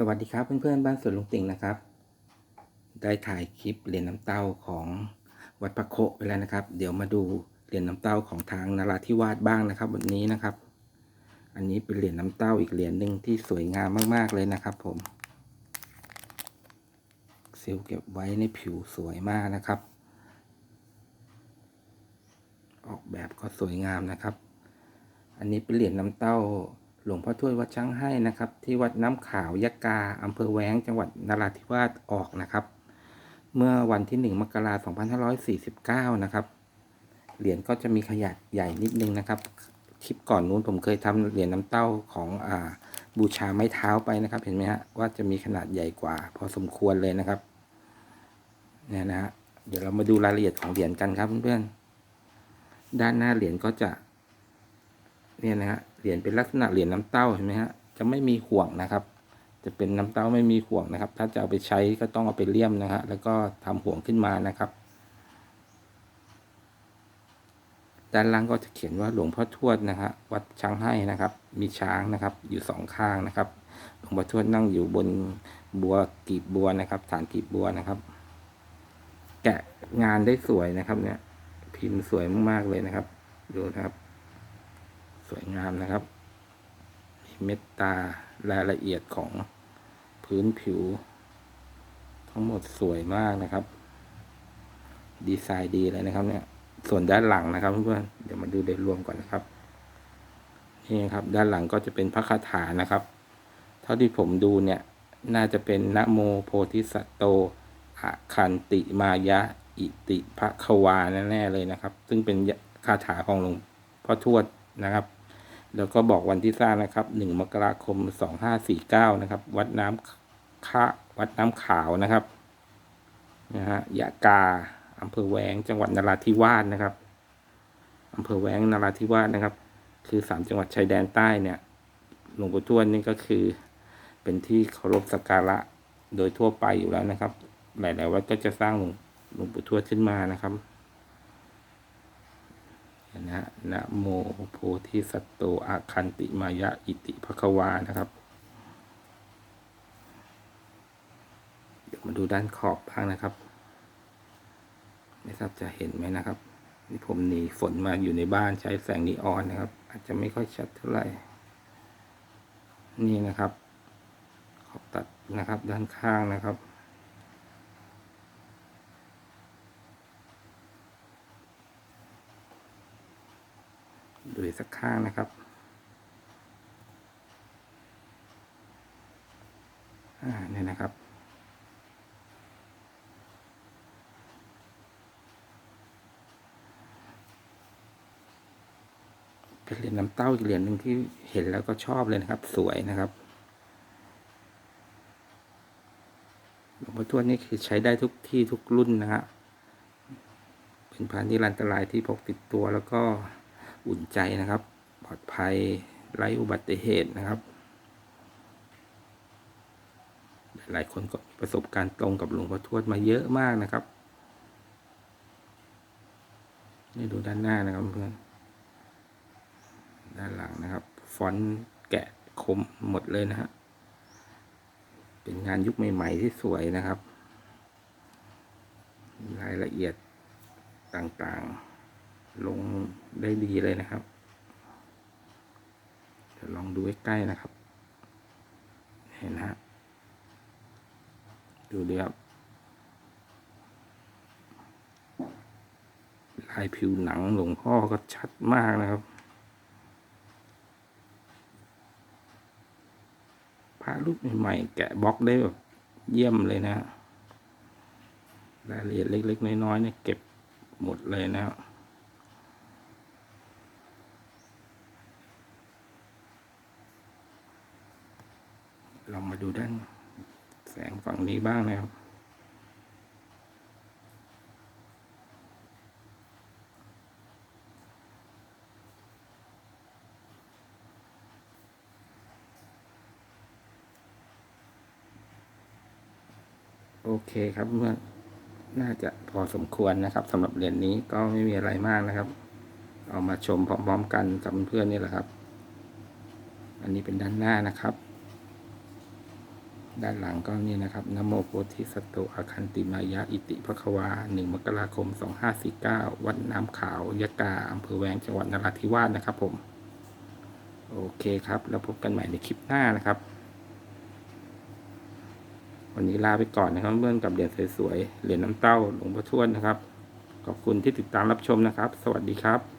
สวัสดีครับเพื่อนๆบ้านสวนลุงติ่งนะครับ ได้ถ่ายคลิปเหรียญน้ำเต้าของวัดพระโคไปแล้วนะครับ เดี๋ยวมาดูเหรียญน้ำเต้าของทางนราธิวาสบ้างนะครับ วันนี้นะครับ อันนี้เป็นเหรียญน้ำเต้าอีกเหรียญหนึ่งที่สวยงามมากๆเลยนะครับ ผมเซลล์เก็บไว้ในผิวสวยมากนะครับ ออกแบบก็สวยงามนะครับ อันนี้เป็นเหรียญน้ำเต้า หลวงพ่อทวดวัดช้างให้นะครับ ที่วัดน้ำขาวยะกาอำเภอแว้งจังหวัดนราธิวาสออกนะครับ เมื่อวันที่ 1 มกราคม2549 นะครับ เหรียญก็จะมีขนาดใหญ่นิดนึงนะครับ คลิปก่อนนู้นผมเคยทำเหรียญน้ำเต้าของอ่าบูชาไม้เท้าไปนะครับ เห็นไหมฮะว่าจะมีขนาดใหญ่กว่า พอสมควรเลยนะครับเนี่ยนะฮะเดี๋ยวเรามาดูรายละเอียดของเหรียญกันครับเพื่อนๆด้านหน้าเหรียญก็จะ เนี่ยนะฮะ เหรียญเป็นลักษณะเหรียญน้ำเต้าเห็นไหมฮะจะไม่มีห่วงนะครับ จะเป็นน้ำเต้าไม่มีห่วงนะครับ ถ้าจะเอาไปใช้ก็ต้องเอาไปเลี่ยมนะฮะแล้วก็ทำห่วงขึ้นมานะครับ ด้านล่างก็จะเขียนว่าหลวงพ่อทวดนะฮะวัดช้างให้นะครับ มีช้างนะครับ อยู่สองข้างนะครับ หลวงพ่อทวดนั่งอยู่บนบัวกีบบัวนะครับ ฐานกีบบัวนะครับ แกะงานได้สวยนะครับเนี่ยพิมพ์สวยมากๆเลยนะครับ ดูนะครับ สวยงามนะครับ มีเม็ดตารายละเอียดของพื้นผิว ทั้งหมดสวยมากนะครับ ดีไซน์ดีเลยนะครับ เนี่ย ส่วนด้านหลังนะครับเพื่อนๆเดี๋ยวมาดูโดยรวมก่อนนะครับ นี่ครับ ด้านหลังก็จะเป็นพระคาถานะครับ เท่าที่ผมดูเนี่ย น่าจะเป็นนะโมโพธิสัตโตอะคันติมายะอิติภควาแน่ๆเลยนะครับ ซึ่งเป็นคาถาของหลวงพ่อทวดนะครับ แล้วก็บอกวันที่สร้างนะครับหนึ่งมกราคมสองห้าสี่เก้านะครับ วัดน้ำคะวัดน้ำขาวนะครับนะฮะยะกาอำเภอแวงจังหวัดนราธิวาสนะครับอำเภอแวงนราธิวาสนะครับ คือสามจังหวัดชายแดนใต้เนี่ย หลวงปู่ทวดนี่ก็คือ เป็นที่เคารพสักการะโดยทั่วไปอยู่แล้วนะครับ หลาย ๆ วัดก็จะสร้างหลวงหลวงปู่ทวดขึ้นมานะครับ นะนะโมโพธิสัตโตอาคันติมายะอิติภควานะครับ เดี๋ยวมาดูด้านขอบบ้างนะครับ ไม่ทราบจะเห็นไหมนะครับนี่ผมหนีฝนมาอยู่ในบ้านใช้แสงนีออนนะครับ อาจจะไม่ค่อยชัดเท่าไหร่ นี่นะครับ ขอบตัดนะครับด้านข้างนะครับ ดูสักข้างนะครับอ่าเนี่ยนะครับ เป็นเหรียญน้ำเต้าอีกเหรียญหนึ่งที่เห็นแล้วก็ชอบเลยนะครับ สวยนะครับหลวงพ่อทวดนี่คือใช้ได้ทุกที่ทุกรุ่นนะฮะเป็นพานที่รันตรายที่พกติดตัวแล้วก็ อุ่นใจนะครับ ปลอดภัยไร้อุบัติเหตุนะครับ หลายคนก็มีประสบการณ์ตรงกับหลวงพ่อทวดมาเยอะมากนะครับนี่ดูด้านหน้านะครับเพื่อนด้านหลังนะครับ ฟอนต์แกะคมหมดเลยนะฮะเป็นงานยุคใหม่ๆที่สวยนะครับ รายละเอียดต่างๆ ลงได้ดีเลยนะครับเดี๋ยวลองดูใกล้ๆนะครับ เห็นนะฮะดูดีครับลายผิวหนังหลวงพ่อก็ชัดมากนะครับพระรูปใหม่ๆแกะบล็อกได้แบบเยี่ยมเลยนะฮะรายละเอียดเล็ก ๆ น้อยๆเนี่ยเก็บหมดเลยนะครับ ลองมาดูด้านแสงฝั่งนี้บ้างนะครับ โอเคครับเพื่อนน่าจะพอสมควรนะครับสำหรับเหรียญนี้ก็ไม่มีอะไรมากนะครับ เอามาชมพร้อมๆกันกับเพื่อนๆนี่แหละครับ อันนี้เป็นด้านหน้านะครับ ด้านหลังก็นี่นะครับนโมโพธิสัตโตอาคันติมายะอิติภควาหนึ่งมกราคม 2549 วัดน้ำขาว ยะกาอำเภอแวงจังหวัดนราธิวาสนะครับผม โอเคครับ แล้วพบกันใหม่ในคลิปหน้านะครับ วันนี้ลาไปก่อนนะครับเพื่อนกับเหรียญสวยๆเหรียญน้ำเต้าหลวงพ่อทวดนะครับ ขอบคุณที่ติดตามรับชมนะครับ สวัสดีครับ